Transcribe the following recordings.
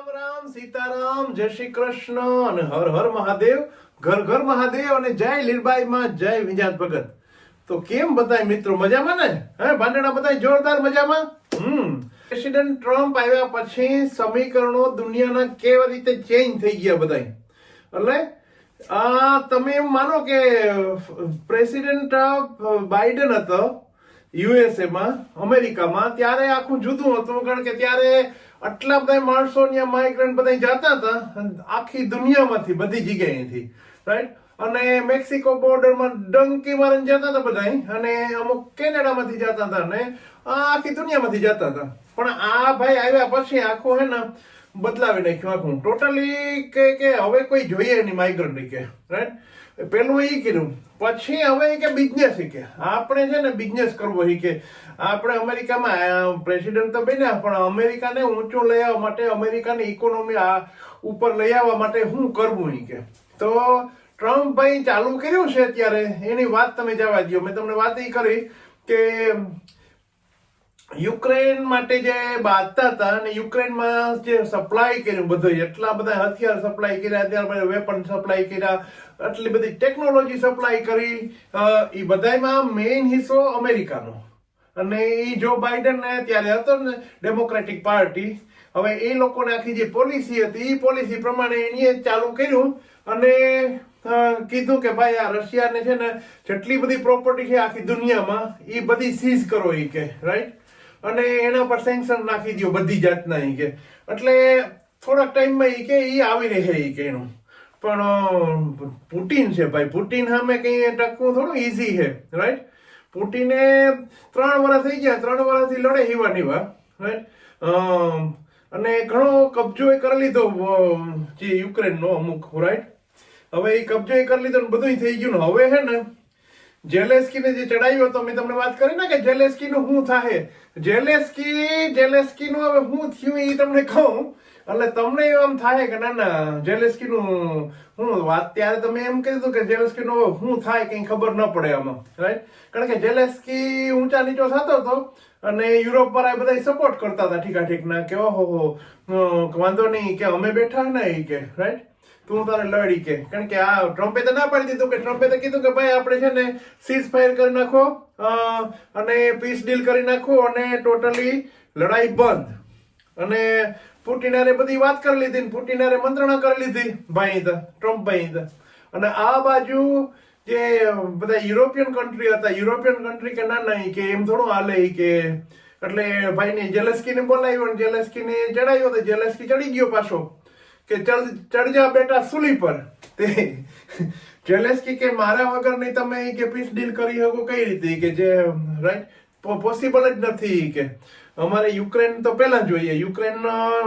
રામ રામ, સીતારામ, જય શ્રી કૃષ્ણ અને હર હર મહાદેવ, ઘર ઘર મહાદેવ અને જય લીરબાઈ માં, જય વિજાત ભગત. તો કેમ બધાય મિત્રો મજામાં ને? હે, ભાંડણા બધાય જોરદાર મજામાં? હમ. પ્રેસિડેન્ટ ટ્રમ્પ આવ્યા પછી સમીકરણો દુનિયાના કેવી રીતે ચેન્જ થઈ ગયા બધાય? એટલે આ તમે એમ માનો કે પ્રેસિડેન્ટ બાઇડન હતો યુએસએ માં અમેરિકામાં, ત્યારે આખું જુદું હતું, કારણ કે ત્યારે આટલા બધા માણસો ત્યાં માઇગ્રન્ટ બધા જતા હતા આખી દુનિયામાંથી બધી જગ્યાએથી રાઈટ અને મેક્સિકો બોર્ડરમાં ડંકી મારીને જતા હતા બધા અને અમુક કેનેડામાંથી જતા હતા આ આખી દુનિયામાંથી જતા હતા. પણ આ ભાઈ આવ્યા પછી આખું હે ને બદલાવી નાખ્યું આખું. ટોટલી કે કે હવે કોઈ જોઈએ નહીં માઇગ્રન્ટ કે રાઈટ પેલું એ કીધું. પછી હવે કે બિઝનેસ કે. આપણે છે ને બિઝનેસ કરવો કે. આપણે અમેરિકામાં પ્રેસિડેન્ટ તો બન્યા, પણ અમેરિકાને ઊંચું લઈ આવવા માટે, અમેરિકાની ઇકોનોમી આ ઉપર લઈ આવવા માટે શું કરવું કે. તો ટ્રમ્પ ભાઈ ચાલુ કર્યું છે અત્યારે? એની વાત તમે જવા દો મેં તમને વાત એ કરી કે યુક્રેન માટે જે બાંધતા હતા અને યુક્રેનમાં જે સપ્લાય કર્યું બધું, એટલા બધા હથિયાર સપ્લાય કર્યા ત્યારબાદ વેપન સપ્લાય કર્યા, આટલી બધી ટેકનોલોજી સપ્લાય કરી એ બધામાં મેઇન હિસ્સો અમેરિકાનો. અને એ જો બાઇડન ને ત્યારે હતો ને ડેમોક્રેટિક પાર્ટી હવે એ લોકોને આખી જે પોલિસી હતી એ પોલિસી પ્રમાણે એની ચાલુ કર્યું અને કીધું કે ભાઈ આ રશિયાને છે ને જેટલી બધી પ્રોપર્ટી છે આખી દુનિયામાં એ બધી સીઝ કરો એ કે રાઈટ અને એના પર સેન્કશન નાખી દો બધી જાતના એ કે. એટલે થોડાક ટાઈમમાં એ કે એ આવી રહે એ કે એનું. પણ પુટિન છે ભાઈ, પુટિન સામે કંઈ ટકવું થોડું ઈઝી છે રાઈટ પુટિને ત્રણ વર્ષ થઈ ગયા, ત્રણ વર્ષથી લડે હીવા નીવા રાઈટ અને ઘણો કબજો એ કરી લીધો જે યુક્રેનનો અમુક રાઈટ હવે એ કબજો એ કરી લીધો બધું થઈ ગયું ને હવે છે ને જેલેસ્કીને જે ચડાવ્યો હતો, મેં તમને વાત કરી ને કે જેલેસ્કીનું શું થાય જેલેસ્કી, જેલેસ્કીનું હવે શું થયું એ તમને કહું. એટલે તમને એમ થાય કે ના ના, જેલેસ્કીનું હું વાત ત્યારે તમે એમ કીધું કે જેલેસ્કીનું હવે શું થાય, કઈ ખબર ન પડે આમાં રાઈટ કારણ કે જેલેસ્કી ઊંચા નીચો થતો હતો અને યુરોપ વાળા બધા સપોર્ટ કરતા હતા ઠીકા ઠીકના કે ઓહો વાંધો નહીં કે અમે બેઠા ને કે રાઈટ તું તારે લડી કે. કારણ કે આ ટ્રમ્પે તો ના પાડી દીધું કે ટ્રમ્પે તો કીધું કે ભાઈ આપણે છે ને સીઝ ફાયર કરી નાખો અને પીસ ડીલ કરી નાખો અને ટોટલી લડાઈ બંધ. અને પુટિનારે બધી વાત કરી લીધી પુટિનારે મંત્રણા કરી લીધી, ભાઈ તો, ટ્રમ્પ ભાઈ અને આ બાજુ જે બધા યુરોપિયન કન્ટ્રી હતા, યુરોપિયન કન્ટ્રી કે ના ના ઈ કે એમ થોડું હાલે કે, એટલે ભાઈને જેલેસ્કીને બોલાવ્યો ને જેલેસ્કીને ચડાવ્યો તો જેલેસ્કી ચડી ગયો પાછો. કે ચડ ચડ જા બેટા સુલી પર. તે જેલેસ્કી કે મારા વગર નહીં તમે કે પીસ ડીલ કરી શકો કઈ રીતે? કે જે રાઈટ પોસિબલ જ નથી કે. અમારે યુક્રેન તો પહેલા જોઈએ. યુક્રેન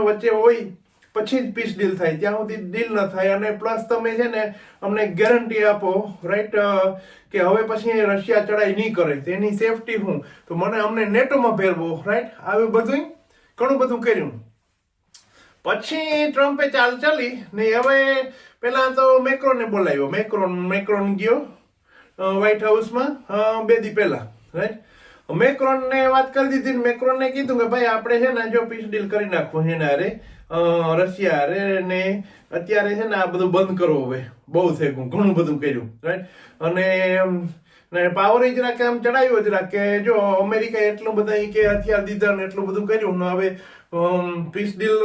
વચ્ચે હોય પછી જ પીસ ડીલ થાય. ત્યાં સુધી ડીલ ન થાય. અને પ્લસ તમે છે ને અમને ગેરંટી આપો રાઈટ કે હવે પછી રશિયા ચડાઈ નહીં કરે. તેની સેફટી હું. તો મને અમને નેટોમાં ફેરવો રાઈટ આવી બધું ઘણું બધું કર્યું. પછી ટ્રમ્પે ચાલ ચાલી ને હવે પેલા તો મેક્રોનને બોલાવ્યો. મેક્રોન મેક્રોન ગયો વ્હાઇટ હાઉસમાં બે દી પહેલા રાઈટ મેક્રોનને વાત કરી દીધી મેક્રોનને કીધું કે ભાઈ, આપણે છે ને જો પીસ ડીલ કરી નાખવું છે ને અરે રશિયા અરે ને અત્યારે છે ને આ બધું બંધ કરવું હવે. બહુ થઈ ગયું ઘણું બધું કર્યું રાઈટ અને ને પાવર જ જરાક આમ ચડાવ્યો રાખ કે જો અમેરિકા એટલું બધા કે હથિયાર દીધા ને એટલું બધું કર્યું, ને હવે પીસ ડીલ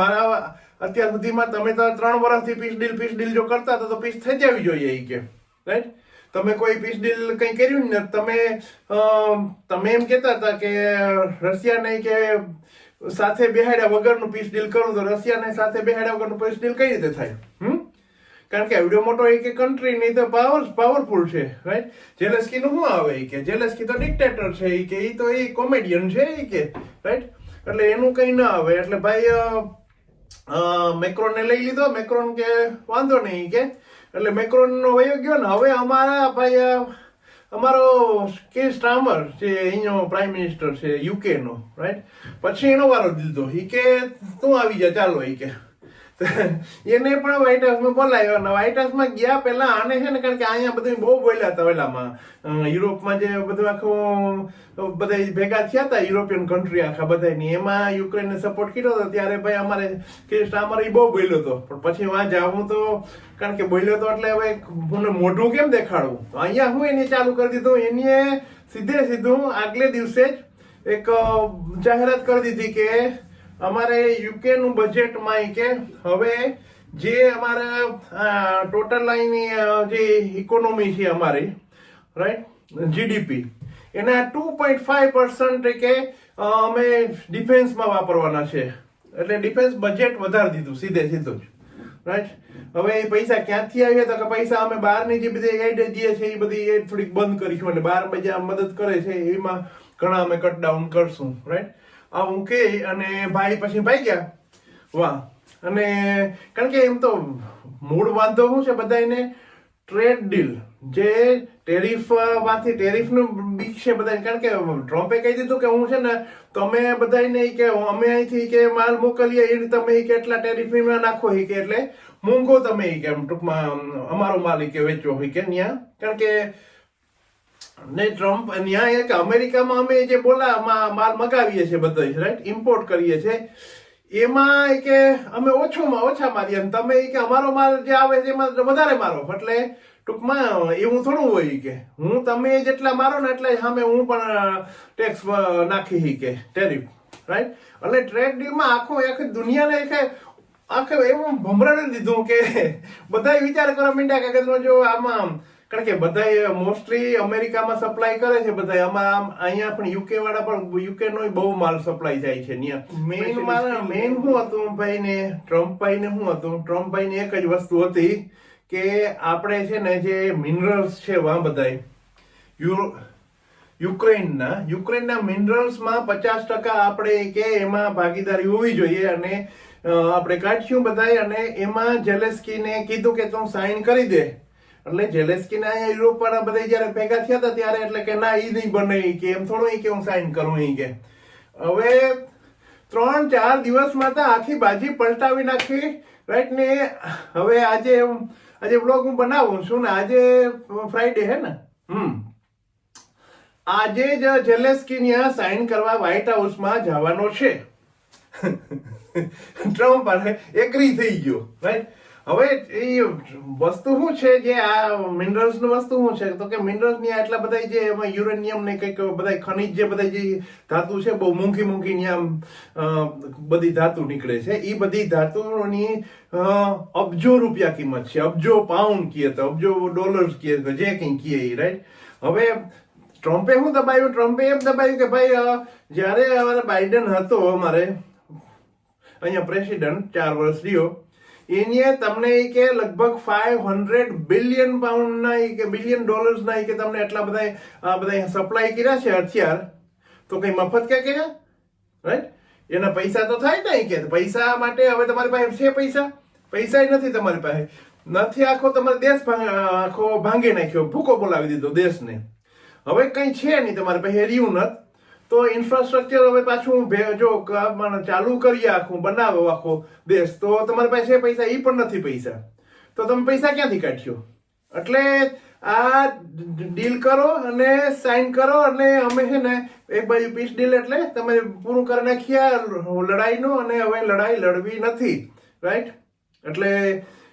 મારા અત્યાર સુધીમાં તમે તો ત્રણ વર્ષથી પીસ ડીલ પીસ ડીલ જો કરતા હતા, તો પીસ થઈ જવી જોઈએ એ કે રાઈટ તમે કોઈ પીસ ડીલ કંઈ કર્યું ને, તમે તમે એમ કહેતા હતા કે રશિયાને કે સાથે બેહાડ્યા વગરનું પીસ ડીલ કરું, તો રશિયાને સાથે બેહાડ્યા વગરનું પીસ ડીલ કઈ રીતે થાય, હમ? કારણ કે એવડો મોટો એક કન્ટ્રી નહીં તો પાવર પાવરફુલ છે રાઈટ જેલેસ્કી નું શું આવે કે? જેલેસ્કી તો ડિક્ટેટર છે એ કે એ તો એ કોમેડિયન છે એ કે રાઈટ એટલે એનું કઈ ના આવે. એટલે ભાઈ મેક્રોન ને લઈ લીધો. મેક્રોન કે વાંધો નહીં કે. એટલે મેક્રોન નો વયો ગયો ને હવે અમારા ભાઈ અમારો કે સ્ટામર જે અહીંનો પ્રાઇમ મિનિસ્ટર છે યુકે નો રાઈટ પછી એનો વારો દીધો. એ કે, તું આવી જા, ચાલો એ કે. એને પણ વ્હાઇટ હાઉસમાં બોલાવ્યો અને વ્હાઇટ હાઉસમાં ગયા પહેલા આને છે ને કારણ કે અહીંયા બધું બહુ બોલ્યા હતા પેલામાં અ, યુરોપમાં જે બધું આખું બધા ભેગા થયા હતા યુરોપિયન કન્ટ્રી આખા બધાની એમાં યુક્રેનને સપોર્ટ કર્યો હતો ત્યારે ભાઈ અમારે કે અમારે બહુ બોલ્યો હતો. પણ પછી વાં જાવું તો કારણ કે બોલ્યો તો એટલે હવે મને મોઢું કેમ દેખાડવું? તો અહીંયા હું એને ચાલુ કરી દીધું. એની સીધે સીધું આગલે દિવસે જ એક જાહેરાત કરી દીધી કે અમારે યુકે નું બજેટમાં કે હવે જે અમારા ટોટલ અહીંની જે ઇકોનોમી છે અમારી રાઈટ જીડીપી એના ટુ પોઈન્ટ ફાઈવ પર્સન્ટ કે અમે ડિફેન્સમાં વાપરવાના છે. એટલે ડિફેન્સ બજેટ વધારી દીધું, સીધે સીધું જ રાઈટ હવે એ પૈસા ક્યાંથી આવ્યા તો કે પૈસા અમે બહારની જે બધી એડ જે છે એ બધી એડ થોડીક બંધ કરીશું અને બહાર બીજા મદદ કરે છે, એમાં ઘણા અમે કટ ડાઉન કરશું રાઈટ આવું કે અને ભાઈ પછી ભાઈ ગયા. વાહ. અને કારણ કે એમ તો મૂળ વાંધો શું છે બધાને ટ્રેડ ડીલ જે ટેરિફમાંથી ટેરિફનું બીક છે બધા કારણ કે ટ્રમ્પે કહી દીધું કે હું છે ને તમે બધાને કે અમે અહીંથી કે માલ મોકલીએ, એ તમે કે એટલા ટેરિફ નાખો ઈ કે એટલે મોંઘો તમે કે ટૂંકમાં અમારો માલ કે વેચવો હોય કે ત્યાં કારણ કે ને ટ્રમ્પ ન્યાય કે અમેરિકામાં અમે જે બોલા માલ મગાવીએ છીએ બધો રાઈટ ઇમ્પોર્ટ કરીએ છીએ. એમાં એ કે અમે ઓછોમાં ઓછા મારીએ અને તમે કે અમારો માલ જે આવે છે એમાં વધારે મારો. એટલે ટૂંકમાં એવું થોડું હોય કે. હું તમે જેટલા મારો ને એટલા સામે હું પણ ટેક્સ નાખી હી કે. ટેરિફ રાઈટ એટલે ટ્રેડ ડીલમાં આખો, આખી દુનિયાને કે આખે એવું ભમરાડી દીધું કે બધા વિચાર કરવા માંડ્યા કે જો આમાં કારણ કે બધા મોસ્ટલી અમેરિકામાં સપ્લાય કરે છે બધા આમાં અહીંયા પણ યુકે વાળા પણ યુકે નો બહુ માલ સપ્લાય જાય છે ત્યાં મેઇન માલ મેઇન શું હતું ભાઈ ને ટ્રમ્પ ભાઈ ને શું હતું. ટ્રમ્પ ભાઈ ને એક જ વસ્તુ હતી કે આપણે છે ને જે મિનરલ્સ છે વા બધાય યુરો યુક્રેનના યુક્રેનના મિનરલ્સમાં પચાસ ટકા આપણે કે એમાં ભાગીદારી હોવી જોઈએ અને આપણે કાઢ્યું બધાય અને એમાં જેલેસ્કીને કીધું કે તું સાઇન કરી દે. એટલે જેલેસ્કીના અહીંયા યુરોપ વાળા બધા જયારે ભેગા થયા હતા ત્યારે એટલે કે ના, ઈ નહીં બને કે, એમ થોડું એ કે હું સાઈન કરું એ કે. હવે ત્રણ ચાર દિવસમાં તો આખી બાજી પલટાવી નાખી રાઈટ ને હવે આજે આજે બ્લોગ હું બનાવું છું ને, આજે ફ્રાઈડે હે ને? હમ. આજે જ જેલેસ્કીનિયા સાઈન કરવા વ્હાઇટ હાઉસમાં જવાનો છે. ટ્રમ્પ એગ્રી થઈ ગયો રાઈટ હવે એ વસ્તુ શું છે જે આ મિનરલ્સનું વસ્તુ શું છે? તો કે મિનરલ્સની આટલા બધા જે એમાં યુરેનિયમ ને કંઈક બધા ખનિજ જે બધા જે ધાતુ છે, બહુ મોંઘી મોંઘી ન્યામ બધી ધાતુ નીકળે છે. એ બધી ધાતુઓની અબજો રૂપિયા કિંમત છે. અબજો પાઉન્ડ કીએ તો, અબજો ડોલર્સ કીએ તો, જે કંઈ કીએ એ રાઈટ હવે ટ્રમ્પે શું દબાયું? ટ્રમ્પે એમ દબાયું કે ભાઈ જ્યારે અમારે બાઇડન હતો, અમારે, અહીંયા પ્રેસિડન્ટ ચાર વર્ષ રહ્યો એની તમને એ કે લગભગ ફાઈવ હંડ્રેડ બિલિયન પાઉન્ડના એ કે બિલિયન ડોલર્સના એ કે તમને એટલા બધા બધા સપ્લાય કર્યા છે હથિયાર. તો કંઈ મફત કે કે રાઈટ એના પૈસા તો થાય ને કે. પૈસા માટે હવે તમારી પાસે છે પૈસા? પૈસા નથી તમારી પાસે. નથી આખો તમારે દેશ આખો ભાંગી નાખ્યો. ભૂકો બોલાવી દીધો દેશને. હવે કંઈ છે નહીં તમારી પાસે રહ્યું નથી. તો ઇન્ફ્રાસ્ટ્રક્ચર હવે પાછું જો ચાલુ કરીએ આખું, બનાવો આખો દેશ, તો તમારી પાસે પૈસા એ પણ નથી પૈસા. તો તમે પૈસા ક્યાંથી કાઢ્યો એટલે આ ડીલ કરો અને સાઇન કરો અને અમે છે ને એક બાજુ પીસ ડીલ એટલે તમે પૂરું કરી નાખ્યા લડાઈનું અને હવે લડાઈ લડવી નથી રાઈટ એટલે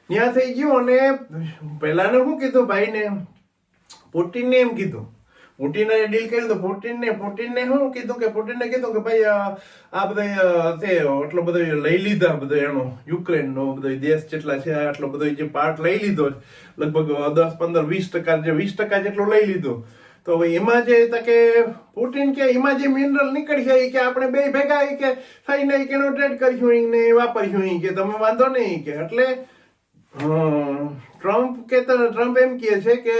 ત્યાં થઈ ગયું અને પહેલાને શું કીધું, ભાઈને પુટિનને એમ કીધું પુટિને ડીલ કરી તો પુટિનને પુટિનને શું કીધું કે, પુટિનને કીધું કે ભાઈ, આ બધા તે એટલો બધો લઈ લીધા બધો એનો યુક્રેનનો બધો દેશ જેટલા છે આટલો બધો જે પાર્ટ લઈ લીધો લગભગ દસ, પંદર, વીસ ટકા જે, વીસ ટકા જેટલો લઈ લીધો. તો હવે એમાં જે કે પુટિન કે એમાં જે મિનરલ નીકળી જાય કે આપણે બે ભેગા કે થઈને કે એનો ટ્રેડ કરીશું ને વાપરીશું કે તમે વાંધો નહીં કે. એટલે ટ્રમ્પ કે ટ્રમ્પ એમ કહે છે કે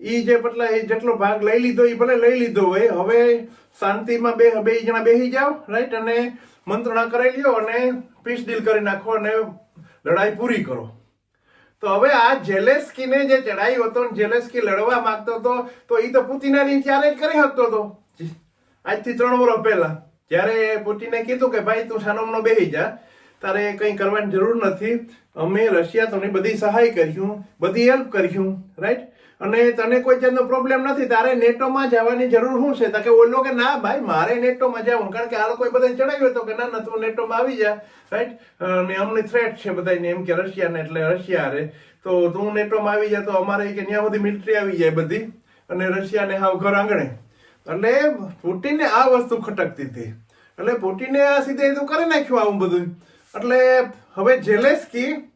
ઈ જે પટલા એ જેટલો ભાગ લઈ લીધો એ ભલે લઈ લીધો હોય, હવે શાંતિમાં બે બે જણા બેસી જાઓ રાઈટ અને મંત્રણા કરી લ્યો અને પીસ ડીલ કરી નાખો અને લડાઈ પૂરી કરો. તો હવે આ જેલેસ્કીને જે ચડાયો હતો જેલેસ્કી લડવા માંગતો હતો, તો એ તો પુતિનાની ત્યારે જ કરી શકતો હતો. આજથી ત્રણ વર્ષ પહેલા. જ્યારે પુતિને કીધું કે, ભાઈ, તું સાનમનો બેસી જા. તારે કંઈ કરવાની જરૂર નથી. અમે રશિયા તમને બધી સહાય કર્યું બધી હેલ્પ કર્યું રાઈટ અને તને કોઈ જાતનો પ્રોબ્લેમ નથી, તારે નેટોમાં જવાની જરૂર શું છે? તો કે ઓલો કે, ના ભાઈ, મારે નેટોમાં જવું. કારણ કે આ લોકોએ બધા ચડાવ્યું હતું કે, ના ના, તું નેટોમાં આવી જા. રાઈટ અને અમને થ્રેટ છે બધાને એમ કે, રશિયાને એટલે રશિયા રે તો તું નેટોમાં આવી જા તો અમારે કે, ત્યાં બધી મિલિટરી આવી જાય બધી. અને રશિયાને હાવ ઘર આંગણે. એટલે પુટિનને આ વસ્તુ ખટકતી હતી. એટલે પુટિને આ સીધે સીધું કરી નાખ્યું આવું બધું. એટલે હવે જેલેસ્કી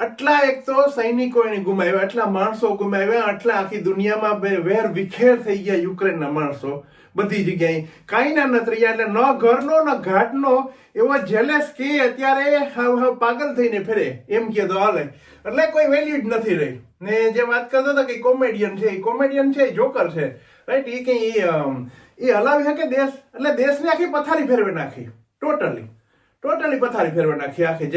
આટલા એક તો સૈનિકો એને ગુમાવ્યા, આટલા માણસો ગુમાવ્યા, આટલા આખી દુનિયામાં બે- વેર વિખેર થઈ ગયા યુક્રેનના માણસો બધી જગ્યાએ. કાંઈ ના નથી રહ્યા એટલે ન ઘરનો, ન ઘાટનો, એવો જેલેસ્કી અત્યારે હાવ હાવ પાગલ થઈને ફેરે, એમ કે તો હાલે. એટલે કોઈ વેલ્યુ જ નથી રહી. ને જે વાત કરતો હતો કે કોમેડિયન છે, એ કોમેડિયન છે, એ જોકર છે. રાઈટ એ કંઈ, એ હલાવી શકે દેશ? એટલે દેશને આખી પથારી ફેરવી નાખી. ટોટલી ટોટલી પથારી ફેરવી નાખી આખી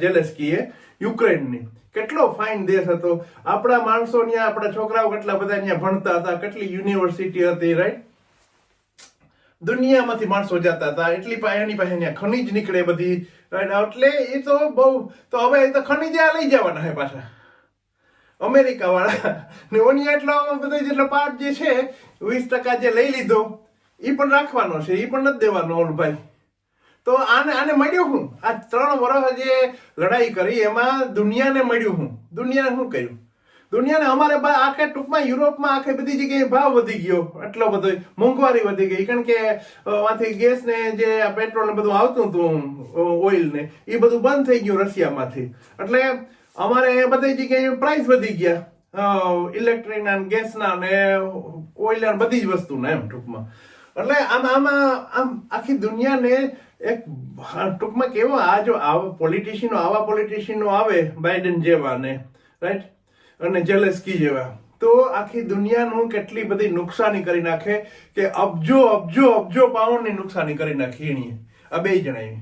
જેલેસ્કીએ યુક્રેનની. કેટલો ફાઇન દેશ હતો. આપણા માણસો ત્યાં આપણા છોકરાઓ કેટલા બધા ત્યાં ભણતા હતા, કેટલી યુનિવર્સિટી હતી રાઈટ દુનિયામાંથી માણસો જતા હતા. એટલી પાસે એની પાસે ત્યાં ખનીજ નીકળે બધી? એટલે એ તો બહુ, તો હવે એ તો ખનીજ લઈ જવાના હે પાછા. અમેરિકા વાળા ને ઓની એટલો બધો જેટલો પાર્ટ જે છે, વીસ ટકા જે લઈ લીધો એ પણ રાખવાનો છે. એ પણ નથી દેવાનો ઓલ ભાઈ. તો આને આને મળ્યું હું? આ ત્રણ વર્ષ જે લડાઈ કરી, એમાં દુનિયાને મળ્યું હું. દુનિયાને શું કર્યું? દુનિયાને અમારે આખે ટૂંકમાં યુરોપમાં આખે બધી જગ્યાએ ભાવ વધી ગયો. એટલો બધો મોંઘવારી વધી ગઈ. કારણ કે માંથી ગેસ ને જે પેટ્રોલ ને બધું આવતું હતું ઓઇલ ને એ બધું બંધ થઈ ગયું રશિયામાંથી. એટલે અમારે બધી જગ્યાએ પ્રાઇસ વધી ગયા. ઇલેક્ટ્રિકના ગેસના ને ઓઇલના બધી જ વસ્તુના એમ ટૂંકમાં. એટલે આમ આમાં આમ આખી દુનિયાને એક ટૂંકમાં કેવો આ જો આવા પોલિટિશિયનો આવા પોલિટિશિયનો આવે બાઇડન જેવા ને રાઈટ અને જેલેસ્કી જેવા. તો આખી દુનિયાનું કેટલી બધી નુકસાની કરી નાખે કે અબજો અબજો અબજો પાઉન્ડની નુકસાની કરી નાખી એણીએ આ બે જણાએ.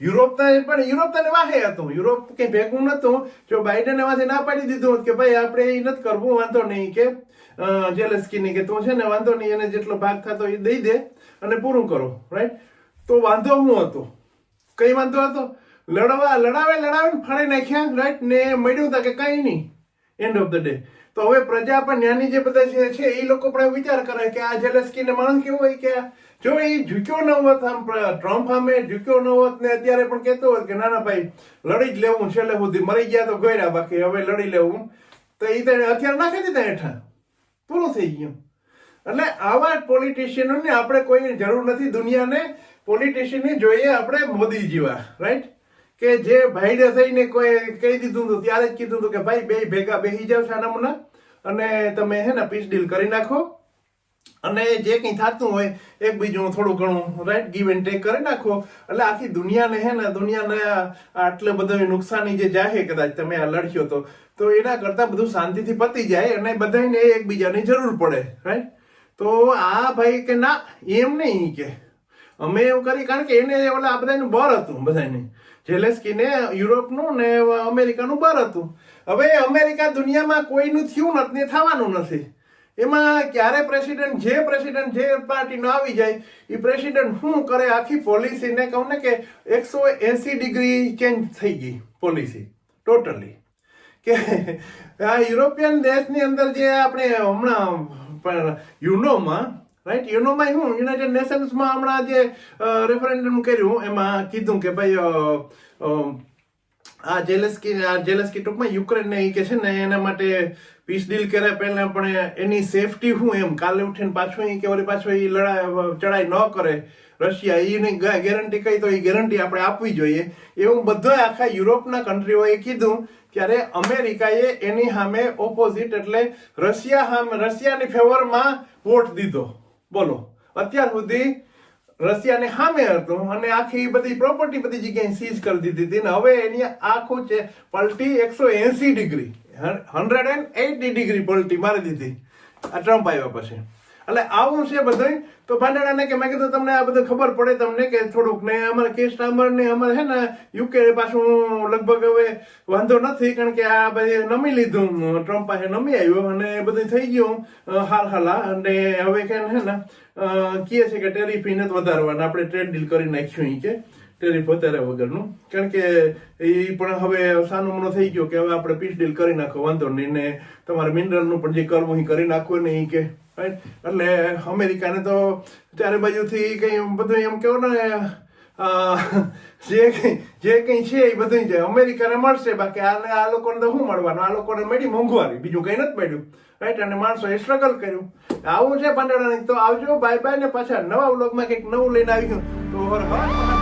યુરોપના પણ યુરોપ તને વાહે હતું. યુરોપ કે ભેગું નતું જો બાઇડને માંથી ના પાડી દીધું કે ભાઈ આપણે એ નથી કરવું, વાંધો નહીં કે જેલેસ્કીની કે તું છે ને, વાંધો નહીં, એને જેટલો ભાગ થતો એ દઈ દે અને પૂરું કરો રાઈટ તો વાંધો હું હતો. કઈ વાંધો હતો? લડવા, લડાવે લડાવે ફાડી નાખ્યા રાઈટ ને મળ્યું હતા કે કઈ નહીં. એન્ડ ઓફ ધ ડે તો હવે પ્રજા પણ જ્ઞાની જે બધા છે એ લોકો પણ વિચાર કરે કે આ જેલેસ્કીને માણસ કેવો હોય કે જો એ ઝૂક્યો ન હોત આમ ટ્રમ્પ સામે ઝૂક્યો ન હોત ને અત્યારે પણ કહેતો હોત કે ના ના ભાઈ, લડી જ લેવું, છેલ્લે સુધી મરી ગયા તો ગયડા બાકી, હવે લડી લેવું. તો એ હથિયાર નાખી દીધા હેઠા પૂરું થઈ ગયું. એટલે આવા પોલિટિશિયનોને આપણે કોઈની જરૂર નથી દુનિયાને પોલિટિશિયનને જોઈએ આપણે મોદી જેવા રાઈટ કે જે ભાઈડે થઈને કોઈ કહી દીધું હતું, ત્યારે જ કીધું હતું કે ભાઈ, બે ભેગા બેસી જાવ છાનામુના અને તમે હે ને પીસ ડીલ કરી નાખો. અને જે કંઈ થતું હોય, એકબીજું થોડું ઘણું રાઈટ ગીવ એન્ડ ટેક કરી નાખો. એટલે આખી દુનિયાને હે ને, દુનિયાને આટલે બધા નુકસાની જે જાહે કદાચ તમે આ લડ્યો તો તો એના કરતાં બધું શાંતિથી પતી જાય અને બધાને એકબીજાની જરૂર પડે રાઈટ તો આ ભાઈ કે ના, એમ નહીં કે. અમે એવું કરી કારણ કે એને ઓલા આ બધાનું બર હતું બધાને જેલેસ્કીને યુરોપનું ને અમેરિકાનું બર હતું. હવે અમેરિકા દુનિયામાં કોઈનું થયું નથી ને થવાનું નથી. એમાં ક્યારે પ્રેસિડેન્ટ, જે પ્રેસિડેન્ટ જે પાર્ટીનો આવી જાય, એ પ્રેસિડેન્ટ શું કરે? આખી પોલિસીને કહું ને કે એકસો એસી ડિગ્રી ચેન્જ થઈ ગઈ પોલિસી, ટોટલી. કે આ યુરોપિયન દેશની અંદર જે આપણે હમણાં યુનોમાં રાઈટ યુનોમાં હું યુનાઇટેડ નેશન્સમાં હમણાં જે રેફરેન્ડમ કર્યું, એમાં કીધું કે ભાઈ આ જેલેસ્કી આ જેલેસ્કી ટૂંકમાં યુક્રેનને એ કે છે ને એના માટે પીસ ડીલ કરે પહેલા પણ એની સેફટી શું એમ, કાલે ઉઠીને પાછું એ કે વળી પાછો એ લડાઈ ચડાઈ ન કરે રશિયા એની ગેરંટી કહી તો એ ગેરંટી આપણે આપવી જોઈએ. એવું બધો આખા યુરોપના કન્ટ્રીઓએ કીધું ત્યારે અમેરિકાએ એની સામે ઓપોઝિટ એટલે રશિયા સામે, રશિયાની ફેવરમાં વોટ દીધો. બોલો. અત્યાર સુધી રશિયાને સામે હતો અને આખી બધી પ્રોપર્ટી બધી જગ્યાએ સીઝ કરી દીધી હતી ને હવે એની આખું છે પલટી એકસો એસી degree hundred and eighty degree પલટી મારી દીધી આ ટ્રમ્પ આવ્યા પછી. એટલે આવું છે બધું તો ભાંડાણાને કે મેં કીધું તમને આ બધું ખબર પડે તમને કે થોડુંક ને અમારે કેસ ટામર ને અમારે છે ને યુકે પાછું લગભગ હવે વાંધો નથી, કારણ કે આ બધી નમી લીધું. ટ્રમ્પ પાસે નમી આવ્યો અને બધું થઈ ગયું હાલ હાલા અને હવે કે છે ને કહે છે કે ટેરિફ નથી વધારવાના, આપણે ટ્રેડ ડીલ કરી નાખ્યું કે. ટેરિફ વધારે વગરનું કારણ કે એ પણ હવે સાનો મનો થઈ ગયો કે હવે આપણે પીસ ડીલ કરી નાખો, વાંધો નહીં. ને તમારે મિનરલનું પણ જે કરવું એ કરી નાખવું ને એ કે? એટલે અમેરિકાને તો ચારે બાજુથી કંઈ બધું એમ કેવો ને જે કંઈ જે કંઈ છે એ બધું છે અમેરિકાને મળશે, બાકી આ આ લોકોને તો શું મળવાનું? આ લોકોને મળી મોંઘવારી. બીજું કંઈ નથી મળ્યું રાઈટ અને માણસોએ સ્ટ્રગલ કર્યું. આવું છે પાંડવડાની તો આવજો બાય બાય ને પાછા નવા વ્લોગમાં કંઈક નવું લઈને આવી ગયું. તો હર